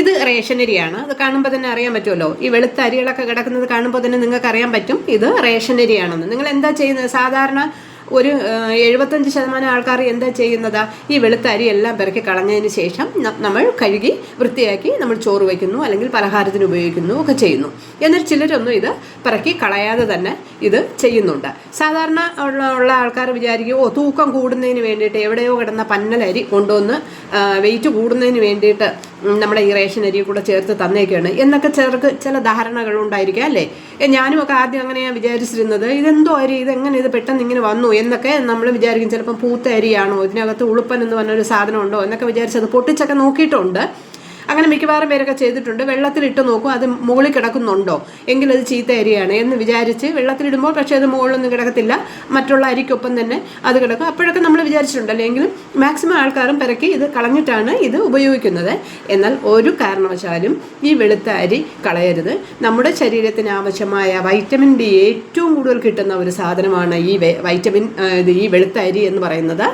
ഇത് റേഷനരിയാണ് അത് കാണുമ്പോൾ തന്നെ അറിയാൻ പറ്റുമല്ലോ. ഈ വെളുത്ത അരികളൊക്കെ കിടക്കുന്നത് കാണുമ്പോൾ തന്നെ നിങ്ങൾക്ക് അറിയാൻ പറ്റും. ഇത് റേഷനരിയാണെന്ന് നിങ്ങൾ എന്താ ചെയ്യുന്നത്? സാധാരണ ഒരു എഴുപത്തഞ്ച് ശതമാനം ആൾക്കാർ എന്താ ചെയ്യുന്നത്? ഈ വെളുത്ത അരി എല്ലാം പെറുക്കി കളഞ്ഞതിന് ശേഷം നമ്മൾ കഴുകി വൃത്തിയാക്കി നമ്മൾ ചോറ് വയ്ക്കുന്നു അല്ലെങ്കിൽ പലഹാരത്തിന് ഉപയോഗിക്കുന്നു ഒക്കെ ചെയ്യുന്നു. എന്നാൽ ചിലരൊന്നും ഇത് പിറക്കി കളയാതെ തന്നെ ഇത് ചെയ്യുന്നുണ്ട്. സാധാരണ ഉള്ള ആൾക്കാർ വിചാരിക്കും ഓ തൂക്കം കൂടുന്നതിന് വേണ്ടിയിട്ട് എവിടെയോ കിടന്ന പന്നലരി കൊണ്ടുവന്ന് വെയിറ്റ് കൂടുന്നതിന് വേണ്ടിയിട്ട് നമ്മുടെ ഈ റേഷൻ അരി കൂടെ ചേർത്ത് തന്നേക്കാണ്. എന്നൊക്കെ ചിലർക്ക് ചില ധാരണകൾ ഉണ്ടായിരിക്കാം അല്ലേ? ഞാനും ഒക്കെ ആദ്യം അങ്ങനെയാണ് വിചാരിച്ചിരുന്നത് ഇതെന്തോ അരി ഇതെങ്ങനെ ഇത് പെട്ടെന്ന് ഇങ്ങനെ വന്നു എന്നൊക്കെ നമ്മൾ വിചാരിക്കും ചിലപ്പം പൂത്ത അരിയാണോ ഇതിനകത്ത് ഉളുപ്പൻ എന്ന് പറഞ്ഞൊരു സാധനം ഉണ്ടോ എന്നൊക്കെ വിചാരിച്ചത് പൊട്ടിച്ചൊക്കെ നോക്കിയിട്ടുണ്ട്. അങ്ങനെ മിക്കവാറും പേരൊക്കെ ചെയ്തിട്ടുണ്ട്. വെള്ളത്തിലിട്ട് നോക്കും. അത് മുകളിൽ കിടക്കുന്നുണ്ടോ? എങ്കിൽ അത് ചീത്ത അരിയാണ് എന്ന് വിചാരിച്ച് വെള്ളത്തിലിടുമ്പോൾ പക്ഷേ അത് മുകളിലൊന്നും കിടക്കത്തില്ല. മറ്റുള്ള അരിക്കൊപ്പം തന്നെ അത് കിടക്കും. അപ്പോഴൊക്കെ നമ്മൾ വിചാരിച്ചിട്ടുണ്ടല്ലോ എങ്കിലും മാക്സിമം ആൾക്കാരും പിറക്കി ഇത് കളഞ്ഞിട്ടാണ് ഇത് ഉപയോഗിക്കുന്നത്. എന്നാൽ ഒരു കാരണവശാലും ഈ വെളുത്ത അരി കളയരുത്. നമ്മുടെ ശരീരത്തിന് ആവശ്യമായ വൈറ്റമിൻ ഡി ഏറ്റവും കൂടുതൽ കിട്ടുന്ന ഒരു സാധനമാണ് ഈ വൈറ്റമിൻ ഈ വെളുത്ത അരി എന്ന് പറയുന്നത്.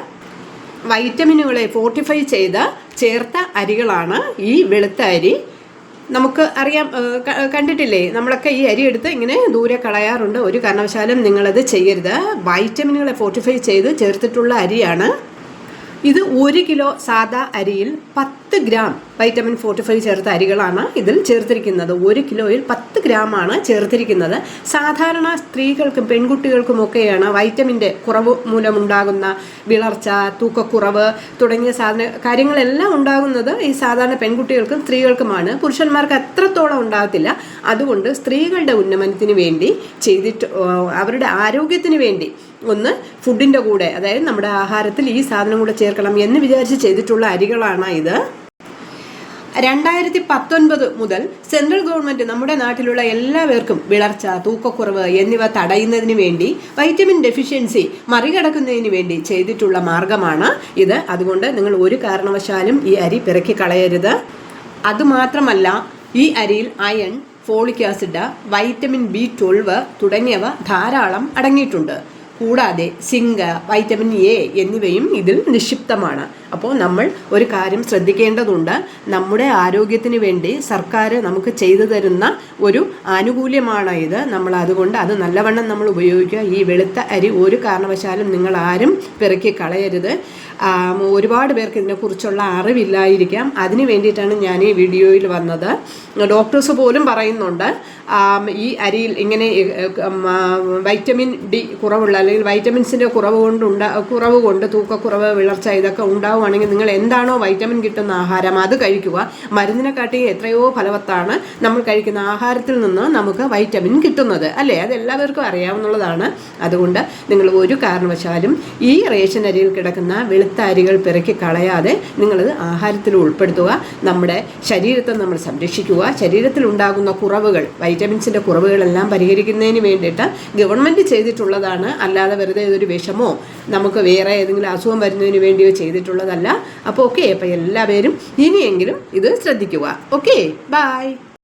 വൈറ്റമിനുകളെ ഫോർട്ടിഫൈ ചെയ്ത ചേർത്ത അരികളാണ് ഈ വെളുത്ത അരി. നമുക്ക് അറിയാം കണ്ടിട്ടില്ലേ? നമ്മളൊക്കെ ഈ അരി എടുത്ത് ഇങ്ങനെ ദൂരെ കളയാറുണ്ട്. ഒരു കാരണവശാലും നിങ്ങളത് ചെയ്യരുത്. വൈറ്റമിനുകളെ ഫോർട്ടിഫൈ ചെയ്ത് ചേർത്തിട്ടുള്ള അരിയാണ്. ഇത് ഒരു കിലോ സാദാ അരിയിൽ പത്ത് ഗ്രാം വൈറ്റമിൻ ഫോർട്ടി ഫൈവ് ചേർത്ത അരികളാണ് ഇതിൽ ചേർത്തിരിക്കുന്നത്. ഒരു കിലോയിൽ പത്ത് ഗ്രാമാണ് ചേർത്തിരിക്കുന്നത്. സാധാരണ സ്ത്രീകൾക്കും പെൺകുട്ടികൾക്കും ഒക്കെയാണ് വൈറ്റമിന്റെ കുറവ് മൂലമുണ്ടാകുന്ന വിളർച്ച തൂക്കക്കുറവ് തുടങ്ങിയ സാധന കാര്യങ്ങളെല്ലാം ഉണ്ടാകുന്നത് ഈ സാധാരണ പെൺകുട്ടികൾക്കും സ്ത്രീകൾക്കുമാണ്. പുരുഷന്മാർക്ക് അത്രത്തോളം ഉണ്ടാകത്തില്ല. അതുകൊണ്ട് സ്ത്രീകളുടെ ഉന്നമനത്തിന് വേണ്ടി ചെയ്തിട്ട് അവരുടെ ആരോഗ്യത്തിന് വേണ്ടി ഒന്ന് ഫുഡിന്റെ കൂടെ അതായത് നമ്മുടെ ആഹാരത്തിൽ ഈ സാധനം കൂടെ ചേർക്കണം എന്ന് വിചാരിച്ച് ചെയ്തിട്ടുള്ള അരികളാണ് ഇത്. രണ്ടായിരത്തി പത്തൊൻപത് മുതൽ സെൻട്രൽ ഗവൺമെന്റ് നമ്മുടെ നാട്ടിലുള്ള എല്ലാവർക്കും വിളർച്ച തൂക്കക്കുറവ് എന്നിവ തടയുന്നതിന് വേണ്ടി വൈറ്റമിൻ ഡെഫിഷ്യൻസി മറികടക്കുന്നതിന് വേണ്ടി ചെയ്തിട്ടുള്ള മാർഗമാണ് ഇത്. അതുകൊണ്ട് നിങ്ങൾ ഒരു കാരണവശാലും ഈ അരി പിറക്കി കളയരുത്. അതുമാത്രമല്ല ഈ അരിയിൽ iron folic acid vitamin B twelve തുടങ്ങിയവ ധാരാളം അടങ്ങിയിട്ടുണ്ട്. കൂടാതെ സിങ്ക് വൈറ്റമിൻ എ എന്നിവയും ഇതിൽ നിക്ഷിപ്തമാണ്. അപ്പോൾ നമ്മൾ ഒരു കാര്യം ശ്രദ്ധിക്കേണ്ടതുണ്ട്. നമ്മുടെ ആരോഗ്യത്തിന് വേണ്ടി സർക്കാർ നമുക്ക് ചെയ്തു തരുന്ന ഒരു ആനുകൂല്യമാണ് ഇത്. നമ്മൾ അതുകൊണ്ട് അത് നല്ലവണ്ണം നമ്മൾ ഉപയോഗിക്കുക. ഈ വെളുത്ത അരി ഒരു കാരണവശാലും നിങ്ങൾ ആരും പിറക്കി കളയരുത്. ഒരുപാട് പേർക്ക് ഇതിനെക്കുറിച്ചുള്ള അറിവില്ലായിരിക്കാം. അതിന് വേണ്ടിയിട്ടാണ് ഞാൻ ഈ വീഡിയോയിൽ വന്നത്. ഡോക്ടേഴ്സ് പോലും പറയുന്നുണ്ട് ഈ അരിയിൽ ഇങ്ങനെ വൈറ്റമിൻ ഡി കുറവുള്ള അല്ലെങ്കിൽ വൈറ്റമിൻസിന്റെ കുറവ് കൊണ്ട് ഉണ്ടാ കുറവ് കൊണ്ട് തൂക്കക്കുറവ് വിളർച്ച ഇതൊക്കെ ഉണ്ടാവുകയാണെങ്കിൽ നിങ്ങൾ എന്താണോ വൈറ്റമിൻ കിട്ടുന്ന ആഹാരം അത് കഴിക്കുക. മരുന്നിനെക്കാട്ടി എത്രയോ ഫലവത്താണ് നമ്മൾ കഴിക്കുന്ന ആഹാരത്തിൽ നിന്ന് നമുക്ക് വൈറ്റമിൻ കിട്ടുന്നത്. അല്ലേ? അത് എല്ലാവർക്കും അറിയാവുന്നതാണ്. അതുകൊണ്ട് നിങ്ങൾ ഒരു കാരണവശാലും ഈ റേഷൻ അരിയിൽ കിടക്കുന്ന വെളുത്ത അരികൾ പിറക്കി കളയാതെ നിങ്ങളത് ആഹാരത്തിൽ ഉൾപ്പെടുത്തുക. നമ്മുടെ ശരീരത്തെ നമ്മൾ സംരക്ഷിക്കുക. ശരീരത്തിൽ ഉണ്ടാകുന്ന കുറവുകൾ വൈറ്റമിൻസിന്റെ കുറവുകളെല്ലാം പരിഹരിക്കുന്നതിന് വേണ്ടിയിട്ട് ഗവൺമെന്റ് ചെയ്തിട്ടുള്ളതാണ്. അല്ലാതെ വെറുതെ ഇതൊരു വിഷമോ നമുക്ക് വേറെ ഏതെങ്കിലും അസുഖം വരുന്നതിന് വേണ്ടിയോ ചെയ്തിട്ടുള്ളതല്ല അപ്പോൾ ഓക്കെ അപ്പോൾ എല്ലാവരും ഇനിയെങ്കിലും ഇത് ശ്രദ്ധിക്കുക. Okay bye